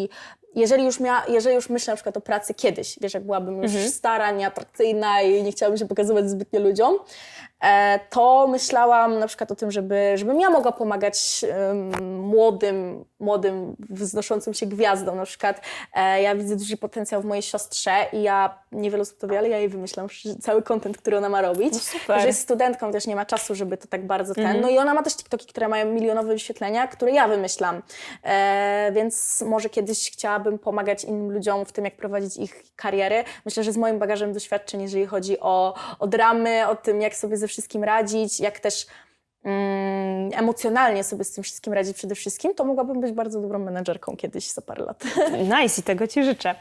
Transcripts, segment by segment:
i jeżeli już, mia, jeżeli już myślę na przykład o pracy kiedyś, wiesz, jak byłabym już stara, nieatrakcyjna i nie chciałabym się pokazywać zbytnio ludziom, e, to myślałam na przykład o tym, żeby, żebym ja mogła pomagać młodym, młodym, wznoszącym się gwiazdom. Na przykład e, ja widzę duży potencjał w mojej siostrze i ja niewiele osób to wie, ale ja jej wymyślam cały content, który ona ma robić. No super. Że jest studentką, też nie ma czasu, żeby to tak bardzo ten. No i ona ma też TikToki, które mają milionowe wyświetlenia, które ja wymyślam. E, więc może kiedyś chciałabym pomagać innym ludziom w tym, jak prowadzić ich kariery. Myślę, że z moim bagażem doświadczeń, jeżeli chodzi o, o dramy, o tym, jak sobie ze wszystkim radzić, jak też mm, emocjonalnie sobie z tym wszystkim radzić przede wszystkim, to mogłabym być bardzo dobrą menedżerką kiedyś za parę lat. Nice i tego Ci życzę.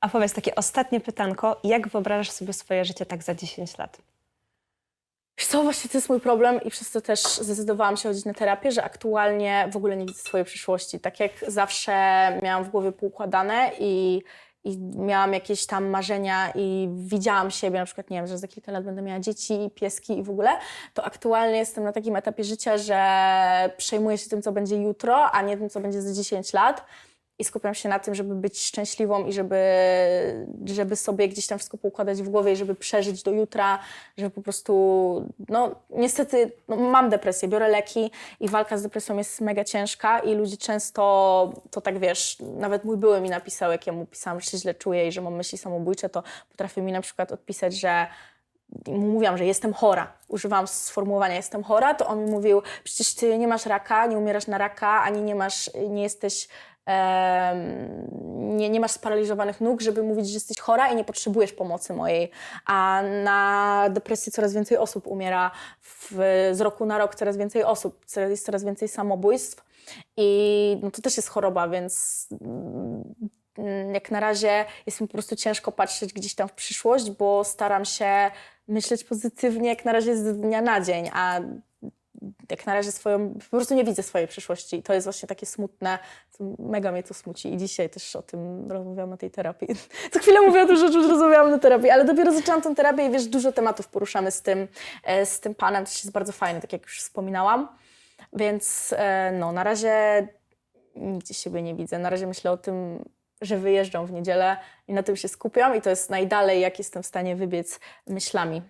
A powiedz takie ostatnie pytanko, jak wyobrażasz sobie swoje życie tak za 10 lat? Co, właśnie to jest mój problem i przez to też zdecydowałam się chodzić na terapię, że aktualnie w ogóle nie widzę swojej przyszłości. Tak jak zawsze miałam w głowie poukładane i, i miałam jakieś tam marzenia i widziałam siebie, na przykład, nie wiem, że za kilka lat będę miała dzieci, pieski i w ogóle, to aktualnie jestem na takim etapie życia, że przejmuję się tym, co będzie jutro, a nie tym, co będzie za 10 lat. I skupiam się na tym, żeby być szczęśliwą i żeby, żeby sobie gdzieś tam wszystko poukładać w głowie żeby przeżyć do jutra, żeby po prostu, no niestety no, mam depresję, biorę leki i walka z depresją jest mega ciężka i ludzie często, to tak wiesz, nawet mój były mi napisał, jak ja mu pisałam, że się źle czuję i że mam myśli samobójcze, to potrafię mi na przykład odpisać, że mówiłam, że jestem chora, używałam sformułowania jestem chora, to on mi mówił, przecież ty nie masz raka, nie umierasz na raka, ani nie masz, nie jesteś, em, nie, nie masz sparaliżowanych nóg, żeby mówić, że jesteś chora i nie potrzebujesz pomocy mojej. A na depresji coraz więcej osób umiera, w, z roku na rok coraz więcej osób, jest coraz więcej samobójstw i no, to też jest choroba, więc mm, jak na razie jest mi po prostu ciężko patrzeć gdzieś tam w przyszłość, bo staram się myśleć pozytywnie jak na razie z dnia na dzień, a jak na razie swoją, po prostu nie widzę swojej przyszłości. I to jest właśnie takie smutne, mega mnie to smuci. I dzisiaj też o tym rozmawiałam na tej terapii. Co chwilę mówię o tym, że już rozmawiałam na terapii, ale dopiero zaczęłam tę terapię i wiesz, dużo tematów poruszamy z tym, e, z tym panem, to jest bardzo fajne, tak jak już wspominałam, więc e, no na razie nigdzie siebie nie widzę, na razie myślę o tym, że wyjeżdżam w niedzielę i na tym się skupiam i to jest najdalej, jak jestem w stanie wybiec myślami.